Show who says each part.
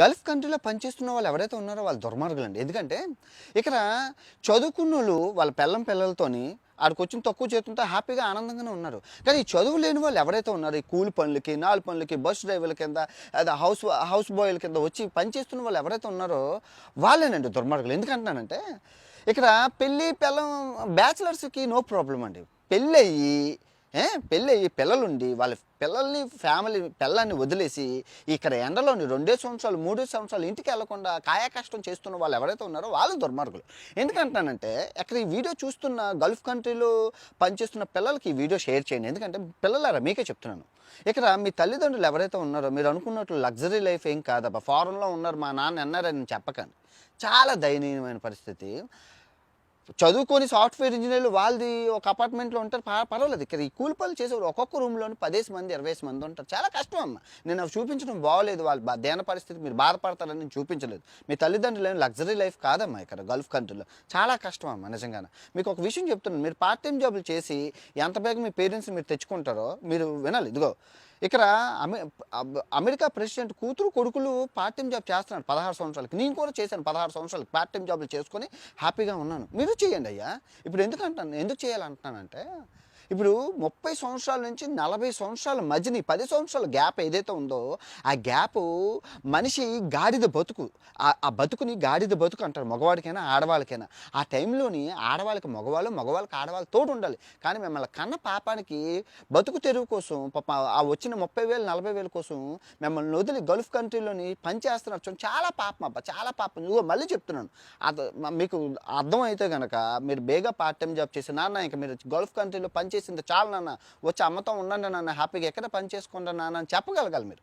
Speaker 1: Gulf కంట్రీలో పనిచేస్తున్న వాళ్ళు ఎవరైతే ఉన్నారో వాళ్ళు దుర్మార్గులు అండి ఎందుకంటే ఇక్కడ చదువుకున్న వాళ్ళు వాళ్ళ పిల్లం పిల్లలతోని ఆడికి వచ్చిన తక్కువ చేతుంటే హ్యాపీగా ఆనందంగానే ఉన్నారు. కానీ ఈ చదువు లేని వాళ్ళు ఎవరైతే ఉన్నారో ఈ కూలి పనులకి నాలుగు పనులకి బస్ డ్రైవర్ల కింద అదే హౌస్ హౌస్ బాయ్ల కింద వచ్చి పనిచేస్తున్న వాళ్ళు ఎవరైతే ఉన్నారో వాళ్ళేనండి దుర్మార్గులు. ఎందుకంటున్నానంటే ఇక్కడ పెళ్ళి పిల్లం బ్యాచిలర్స్కి నో ప్రాబ్లం అండి. పెళ్ళి అయ్యి పెళ్ళి పిల్లలుండి వాళ్ళ పిల్లల్ని ఫ్యామిలీ పిల్లల్ని వదిలేసి ఇక్కడ ఎండలోని రెండే సంవత్సరాలు మూడే సంవత్సరాలు ఇంటికి వెళ్ళకుండా కాయాకష్టం చేస్తున్న వాళ్ళు ఎవరైతే ఉన్నారో వాళ్ళు దుర్మార్గులు. ఎందుకంటానంటే అక్కడ ఈ వీడియో చూస్తున్న గల్ఫ్ కంట్రీలో పనిచేస్తున్న పిల్లలకి ఈ వీడియో షేర్ చేయండి. ఎందుకంటే పిల్లలారా మీకే చెప్తున్నాను. ఇక్కడ మీ తల్లిదండ్రులు ఎవరైతే ఉన్నారో మీరు అనుకున్నట్లు లగ్జరీ లైఫ్ ఏం కాదబ్బా ఫారెన్లో ఉన్నారు మా నాన్న అన్నారని చెప్పకండి. చాలా దయనీయమైన పరిస్థితి. చదువుకొని సాఫ్ట్వేర్ ఇంజనీర్లు వాళ్ళది ఒక అపార్ట్మెంట్లో ఉంటారు. పర్వాలేదు. ఇక్కడ ఈ కూలి పనులు చేసేవారు ఒక్కొక్క రూమ్లోని పదేసి మంది ఇరవై మంది ఉంటారు. చాలా కష్టం అమ్మ. నేను అవి చూపించడం బాగోలేదు. వాళ్ళ దేన పరిస్థితి మీరు బాధపడతారని నేను చూపించలేదు. మీ తల్లిదండ్రులు ఏం లగ్జరీ లైఫ్ కాదమ్మా ఇక్కడ గల్ఫ్ కంట్రీలో. చాలా కష్టం అమ్మ నిజంగానే. మీకు ఒక విషయం చెప్తున్నాను. మీరు పార్ట్ టైం జాబులు చేసి ఎంత బేగ మీ పేరెంట్స్ మీరు తెచ్చుకుంటారో మీరు వినాలి. ఇదిగో ఇక్కడ అమె అమెరికా ప్రెసిడెంట్ కూతురు కొడుకులు పార్ట్ టైం జాబ్ చేస్తున్నారు పదహారు సంవత్సరాలకి. నేను కూడా చేశాను పదహారు సంవత్సరాలకి పార్ట్ టైం జాబ్లు చేసుకొని హ్యాపీగా ఉన్నాను. మీరు చేయండి అయ్యా. ఇప్పుడు ఎందుకు అంటాను ఎందుకు చేయాలంటున్నానంటే ఇప్పుడు ముప్పై సంవత్సరాల నుంచి నలభై సంవత్సరాల మధ్యని పది సంవత్సరాల గ్యాప్ ఏదైతే ఉందో ఆ గ్యాప్ మనిషి గాడిద బతుకు ఆ- బతుకుని గాడిద బతుకు అంటారు మగవాడికైనా ఆడవాళ్ళకైనా. ఆ టైంలోని ఆడవాళ్ళకి మగవాళ్ళు మగవాళ్ళకి ఆడవాళ్ళు తోడు ఉండాలి. కానీ మిమ్మల్ని కన్న పాపానికి బతుకు తెరువు కోసం పాప ఆ వచ్చిన ముప్పై వేలు నలభై వేల కోసం మిమ్మల్ని వదిలి గల్ఫ్ కంట్రీలోని పనిచేస్తున్నారు చాలా పాపం అబ్బా చాలా పాపం. ఇదిగో మళ్ళీ చెప్తున్నాను. అది మీకు అర్థమైతే కనుక మీరు బేగా పార్ట్ టైం జాబ్ చేసి నాన్న ఇంకా మీరు గల్ఫ్ కంట్రీలో పని చేసింది చాలు నాన్న. వచ్చి అమ్మతో ఉండండి నాన్న హ్యాపీగా ఎక్కడ పని చేసుకోండి నాన్న అని చెప్పగలగాలి మీరు.